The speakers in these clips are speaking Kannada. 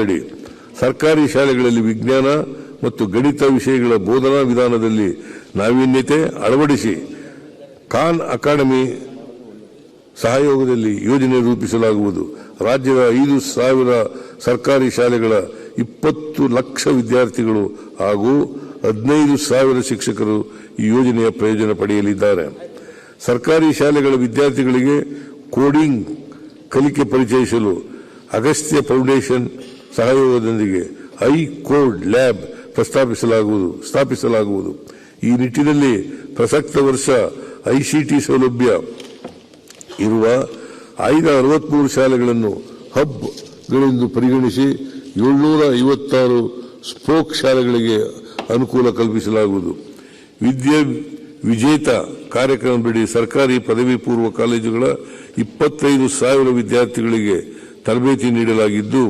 ಕಾರ್ಯಕ್ರಮದಡಿ ಸರ್ಕಾರಿ ಶಾಲೆಗಳಲ್ಲಿ ವಿಜ್ಞಾನ ಮತ್ತು ಗಣಿತ ವಿಷಯಗಳ ಬೋಧನಾ ವಿಧಾನದಲ್ಲಿ ನಾವೀನ್ಯತೆ ಅಳವಡಿಸಿ ಖಾನ್ ಅಕಾಡೆಮಿ ಸಹಯೋಗದಲ್ಲಿ ಯೋಜನೆ ರೂಪಿಸಲಾಗುವುದು. ರಾಜ್ಯದ ಐದು ಸಾವಿರ ಸರ್ಕಾರಿ ಶಾಲೆಗಳ ಇಪ್ಪತ್ತು ಲಕ್ಷ ವಿದ್ಯಾರ್ಥಿಗಳು ಹಾಗೂ ಹದಿನೈದು ಸಾವಿರ ಶಿಕ್ಷಕರು ಈ ಯೋಜನೆಯ ಪ್ರಯೋಜನ ಪಡೆಯಲಿದ್ದಾರೆ. ಸರ್ಕಾರಿ ಶಾಲೆಗಳ ವಿದ್ಯಾರ್ಥಿಗಳಿಗೆ ಕೋಡಿಂಗ್ ಕಲಿಕೆ ಪರಿಚಯಿಸಲು ಅಗಸ್ತ್ಯ ಫೌಂಡೇಶನ್ ಸಹಯೋಗದೊಂದಿಗೆ ಐ ಕೋಡ್ ಲ್ಯಾಬ್ ಪ್ರಸ್ತಾಪಿಸಲಾಗುವುದು, ಸ್ಥಾಪಿಸಲಾಗುವುದು. ಈ ನಿಟ್ಟಿನಲ್ಲಿ ಪ್ರಸಕ್ತ ವರ್ಷ ಐಸಿಟಿ ಸೌಲಭ್ಯ ಇರುವ ಐದ ಅರವತ್ಮೂರು ಶಾಲೆಗಳನ್ನು ಹಬ್ಗಳೆಂದು ಪರಿಗಣಿಸಿ ಏಳ್ನೂರ ಐವತ್ತಾರು ಸ್ಪೋಕ್ ಶಾಲೆಗಳಿಗೆ ಅನುಕೂಲ ಕಲ್ಪಿಸಲಾಗುವುದು. ವಿದ್ಯೆ ವಿಜೇತ ಕಾರ್ಯಕ್ರಮದಡಿ ಸರ್ಕಾರಿ ಪದವಿ ಪೂರ್ವ ಕಾಲೇಜುಗಳ ಇಪ್ಪತ್ತೈದು ಸಾವಿರ ವಿದ್ಯಾರ್ಥಿಗಳಿಗೆ ತರಬೇತಿ ನೀಡಲಾಗಿದ್ದು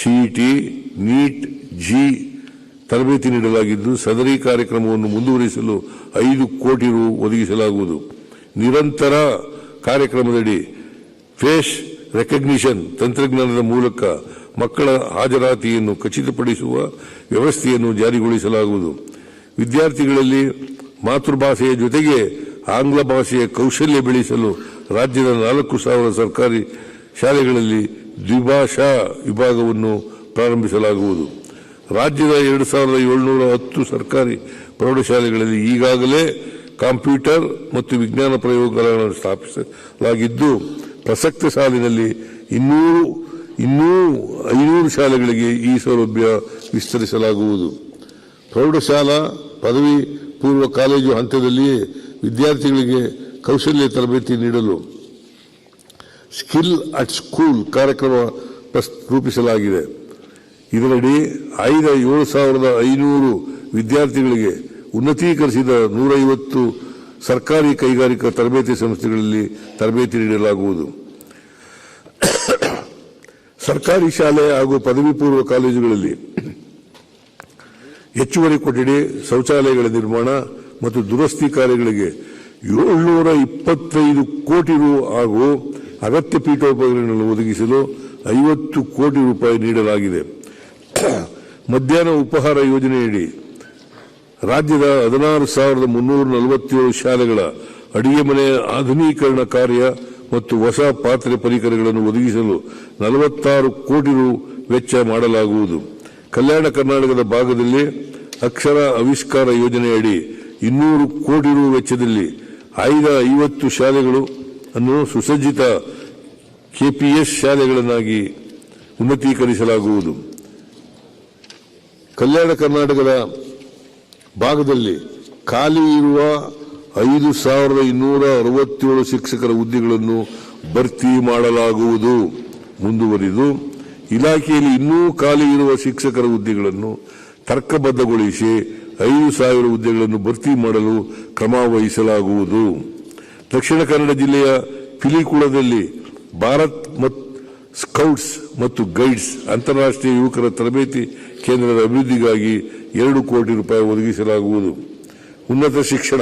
ಸಿಇಟಿ ನೀಟ್, ಜಿ ತರಬೇತಿ ನೀಡಲಾಗಿದ್ದು ಸದರಿ ಕಾರ್ಯಕ್ರಮವನ್ನು ಮುಂದುವರಿಸಲು ಐದು ಕೋಟಿ ರು ಒದಗಿಸಲಾಗುವುದು. ನಿರಂತರ ಕಾರ್ಯಕ್ರಮದಡಿ ಫೇಸ್ ರೆಕಗ್ನಿಷನ್ ತಂತ್ರಜ್ಞಾನದ ಮೂಲಕ ಮಕ್ಕಳ ಹಾಜರಾತಿಯನ್ನು ಖಚಿತಪಡಿಸುವ ವ್ಯವಸ್ಥೆಯನ್ನು ಜಾರಿಗೊಳಿಸಲಾಗುವುದು. ವಿದ್ಯಾರ್ಥಿಗಳಲ್ಲಿ ಮಾತೃಭಾಷೆಯ ಜೊತೆಗೆ ಆಂಗ್ಲ ಭಾಷೆಯ ಕೌಶಲ್ಯ ಬೆಳೆಸಲು ರಾಜ್ಯದ ನಾಲ್ಕು ಸಾವಿರ ಸರ್ಕಾರಿ ಶಾಲೆಗಳಲ್ಲಿ ದ್ವಿಭಾಷಾ ವಿಭಾಗವನ್ನು ಪ್ರಾರಂಭಿಸಲಾಗುವುದು. ರಾಜ್ಯದ ಎರಡು ಸಾವಿರದ ಏಳುನೂರ ಹತ್ತು ಸರ್ಕಾರಿ ಪ್ರೌಢಶಾಲೆಗಳಲ್ಲಿ ಈಗಾಗಲೇ ಕಂಪ್ಯೂಟರ್ ಮತ್ತು ವಿಜ್ಞಾನ ಪ್ರಯೋಗಾಲಯಗಳನ್ನು ಸ್ಥಾಪಿಸಲಾಗಿದ್ದು, ಪ್ರಸಕ್ತ ಸಾಲಿನಲ್ಲಿ ಇನ್ನೂರು, ಇನ್ನೂ ಐನೂರು ಶಾಲೆಗಳಿಗೆ ಈ ಸೌಲಭ್ಯ ವಿಸ್ತರಿಸಲಾಗುವುದು. ಪ್ರೌಢಶಾಲಾ ಪದವಿ ಪೂರ್ವ ಕಾಲೇಜು ಹಂತದಲ್ಲಿಯೇ ವಿದ್ಯಾರ್ಥಿಗಳಿಗೆ ಕೌಶಲ್ಯ ತರಬೇತಿ ನೀಡಲು ಸ್ಕಿಲ್ ಅಟ್ ಸ್ಕೂಲ್ ಕಾರ್ಯಕ್ರಮ ರೂಪಿಸಲಾಗಿದೆ. ಇದರಡಿ ಐದ ಏಳು ಸಾವಿರದ ಐನೂರು ವಿದ್ಯಾರ್ಥಿಗಳಿಗೆ ಉನ್ನತೀಕರಿಸಿದ ನೂರೈವತ್ತು ಸರ್ಕಾರಿ ಕೈಗಾರಿಕಾ ತರಬೇತಿ ಸಂಸ್ಥೆಗಳಲ್ಲಿ ತರಬೇತಿ ನೀಡಲಾಗುವುದು. ಸರ್ಕಾರಿ ಶಾಲೆ ಹಾಗೂ ಪದವಿ ಪೂರ್ವ ಕಾಲೇಜುಗಳಲ್ಲಿ ಹೆಚ್ಚುವರಿ ಕೊಠಡಿ, ಶೌಚಾಲಯಗಳ ನಿರ್ಮಾಣ ಮತ್ತು ದುರಸ್ತಿ ಕಾರ್ಯಗಳಿಗೆ ಏಳ್ನೂರ ಇಪ್ಪತ್ತೈದು ಕೋಟಿ ರು ಹಾಗೂ ಅಗತ್ಯ ಪೀಠೋಪಕರಣಗಳನ್ನು ಒದಗಿಸಲು ಐವತ್ತು ಕೋಟಿ ರೂಪಾಯಿ ನೀಡಲಾಗಿದೆ. ಮಧ್ಯಾಹ್ನ ಉಪಹಾರ ಯೋಜನೆಯಡಿ ರಾಜ್ಯದ ಹದಿನಾರು ಸಾವಿರದ ಮುನ್ನೂರ ನಲವತ್ತೇಳು ಶಾಲೆಗಳ ಅಡಿಗೆ ಮನೆ ಆಧುನೀಕರಣ ಕಾರ್ಯ ಮತ್ತು ಹೊಸ ಪಾತ್ರೆ ಪರಿಕರಗಳನ್ನು ಒದಗಿಸಲು ನಲವತ್ತಾರು ಕೋಟಿ ರು ವೆಚ್ಚ ಮಾಡಲಾಗುವುದು. ಕಲ್ಯಾಣ ಕರ್ನಾಟಕದ ಭಾಗದಲ್ಲಿ ಅಕ್ಷರ ಆವಿಷ್ಕಾರ ಯೋಜನೆಯಡಿ ಇನ್ನೂರು ಕೋಟಿ ರು ವೆಚ್ಚದಲ್ಲಿ ಆಯ್ದ ಐವತ್ತು ಶಾಲೆಗಳು ಅನ್ನು ಸುಸಜ್ಜಿತ ಕೆಪಿಎಸ್ ಶಾಲೆಗಳನ್ನಾಗಿ ಉನ್ನತೀಕರಿಸಲಾಗುವುದು. ಕಲ್ಯಾಣ ಕರ್ನಾಟಕದ ಭಾಗದಲ್ಲಿ ಖಾಲಿ ಇರುವ ಐದು ಸಾವಿರದ ಇನ್ನೂರ ಅರವತ್ತೇಳು ಶಿಕ್ಷಕರ ಹುದ್ದೆಗಳನ್ನು ಭರ್ತಿ ಮಾಡಲಾಗುವುದು ಮುಂದುವರಿದು, ಇಲಾಖೆಯಲ್ಲಿ ಇನ್ನೂ ಖಾಲಿ ಇರುವ ಶಿಕ್ಷಕರ ಹುದ್ದೆಗಳನ್ನು ತರ್ಕಬದ್ಧಗೊಳಿಸಿ ಐದು ಸಾವಿರ ಹುದ್ದೆಗಳನ್ನು ಭರ್ತಿ ಮಾಡಲು ಕ್ರಮ ವಹಿಸಲಾಗುವುದು. ದಕ್ಷಿಣ ಕನ್ನಡ ಜಿಲ್ಲೆಯ ಪಿಲಿಕುಳದಲ್ಲಿ ಭಾರತ್ ಮತ್ತು ಸ್ಕೌಟ್ಸ್ ಮತ್ತು ಗೈಡ್ಸ್ ಅಂತಾರಾಷ್ಟ್ರೀಯ ಯುವಕರ ತರಬೇತಿ ಕೇಂದ್ರದ ಅಭಿವೃದ್ಧಿಗಾಗಿ ಎರಡು ಕೋಟಿ ರೂಪಾಯಿ ಒದಗಿಸಲಾಗುವುದು. ಉನ್ನತ ಶಿಕ್ಷಣ.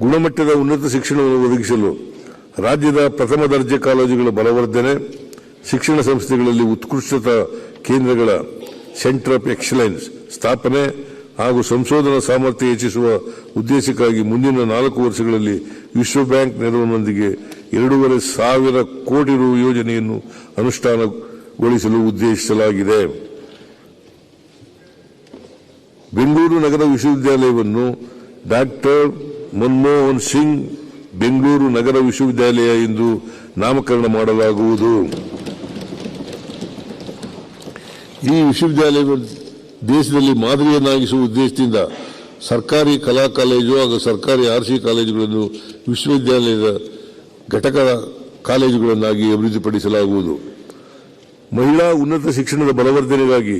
ಗುಣಮಟ್ಟದ ಉನ್ನತ ಶಿಕ್ಷಣವನ್ನು ಒದಗಿಸಲು ರಾಜ್ಯದ ಪ್ರಥಮ ದರ್ಜೆ ಕಾಲೇಜುಗಳ ಬಲವರ್ಧನೆ, ಶಿಕ್ಷಣ ಸಂಸ್ಥೆಗಳಲ್ಲಿ ಉತ್ಕೃಷ್ಟತಾ ಕೇಂದ್ರಗಳ ಸೆಂಟರ್ ಆಫ್ ಎಕ್ಸಲೆನ್ಸ್ ಸ್ಥಾಪನೆ ಹಾಗೂ ಸಂಶೋಧನಾ ಸಾಮರ್ಥ್ಯ ಹೆಚ್ಚಿಸುವ ಉದ್ದೇಶಕ್ಕಾಗಿ ಮುಂದಿನ ನಾಲ್ಕು ವರ್ಷಗಳಲ್ಲಿ ವಿಶ್ವ ಬ್ಯಾಂಕ್ ನೆರವಿನೊಂದಿಗೆ ಎರಡೂವರೆ ಸಾವಿರ ಕೋಟಿ ರು ಯೋಜನೆಯನ್ನು ಅನುಷ್ಠಾನಗೊಳಿಸಲು ಉದ್ದೇಶಿಸಲಾಗಿದೆ. ಬೆಂಗಳೂರು ನಗರ ವಿಶ್ವವಿದ್ಯಾಲಯವನ್ನು ಡಾಕ್ಟರ್ ಮನಮೋಹನ್ ಸಿಂಗ್ ಬೆಂಗಳೂರು ನಗರ ವಿಶ್ವವಿದ್ಯಾಲಯ ಎಂದು ನಾಮಕರಣ ಮಾಡಲಾಗುವುದು. ಈ ವಿಶ್ವವಿದ್ಯಾಲಯವನ್ನು ದೇಶದಲ್ಲಿ ಮಾದರಿಯನ್ನಾಗಿಸುವ ಉದ್ದೇಶದಿಂದ ಸರ್ಕಾರಿ ಕಲಾ ಕಾಲೇಜು ಹಾಗೂ ಸರ್ಕಾರಿ ಆರ್ ಸಿ ಕಾಲೇಜುಗಳನ್ನು ವಿಶ್ವವಿದ್ಯಾಲಯದ ಘಟಕ ಕಾಲೇಜುಗಳನ್ನಾಗಿ ಅಭಿವೃದ್ಧಿಪಡಿಸಲಾಗುವುದು. ಮಹಿಳಾ ಉನ್ನತ ಶಿಕ್ಷಣದ ಬಲವರ್ಧನೆಗಾಗಿ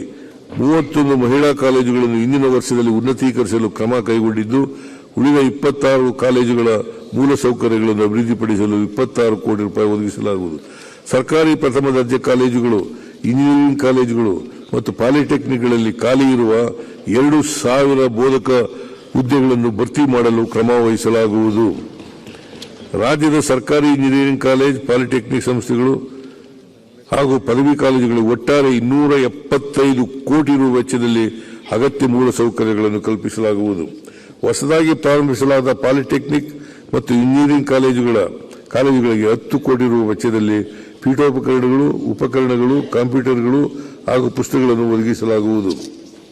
ಮೂವತ್ತೊಂದು ಮಹಿಳಾ ಕಾಲೇಜುಗಳನ್ನು ಇಂದಿನ ವರ್ಷದಲ್ಲಿ ಉನ್ನತೀಕರಿಸಲು ಕ್ರಮ ಕೈಗೊಂಡಿದ್ದು, ಉಳಿದ ಇಪ್ಪತ್ತಾರು ಕಾಲೇಜುಗಳ ಮೂಲ ಸೌಕರ್ಯಗಳನ್ನು ಅಭಿವೃದ್ಧಿಪಡಿಸಲು ಇಪ್ಪತ್ತಾರು ಕೋಟಿ ರೂಪಾಯಿ ಒದಗಿಸಲಾಗುವುದು. ಸರ್ಕಾರಿ ಪ್ರಥಮ ದರ್ಜೆ ಕಾಲೇಜುಗಳು, ಇಂಜಿನಿಯರಿಂಗ್ ಕಾಲೇಜುಗಳು ಮತ್ತು ಪಾಲಿಟೆಕ್ನಿಕ್ಗಳಲ್ಲಿ ಖಾಲಿ ಇರುವ ಎರಡು ಸಾವಿರ ಬೋಧಕ ಹುದ್ದೆಗಳನ್ನು ಭರ್ತಿ ಮಾಡಲು ಕ್ರಮ ವಹಿಸಲಾಗುವುದು. ರಾಜ್ಯದ ಸರ್ಕಾರಿ ಇಂಜಿನಿಯರಿಂಗ್ ಕಾಲೇಜ್, ಪಾಲಿಟೆಕ್ನಿಕ್ ಸಂಸ್ಥೆಗಳು ಹಾಗೂ ಪದವಿ ಕಾಲೇಜುಗಳು ಒಟ್ಟಾರೆ ಇನ್ನೂರ ಎಪ್ಪತ್ತೈದು ಕೋಟಿ ರು ವೆಚ್ಚದಲ್ಲಿ ಅಗತ್ಯ ಮೂಲ ಸೌಕರ್ಯಗಳನ್ನು ಕಲ್ಪಿಸಲಾಗುವುದು. ಹೊಸದಾಗಿ ಪ್ರಾರಂಭಿಸಲಾದ ಪಾಲಿಟೆಕ್ನಿಕ್ ಮತ್ತು ಇಂಜಿನಿಯರಿಂಗ್ ಕಾಲೇಜುಗಳ ಕಾಲೇಜುಗಳಿಗೆ ಹತ್ತು ಕೋಟಿ ರು ವೆಚ್ಚದಲ್ಲಿ ಪೀಠೋಪಕರಣಗಳು, ಉಪಕರಣಗಳು, ಕಂಪ್ಯೂಟರ್ಗಳು ಹಾಗೂ ಪುಸ್ತಕಗಳನ್ನು ಒದಗಿಸಲಾಗುವುದು.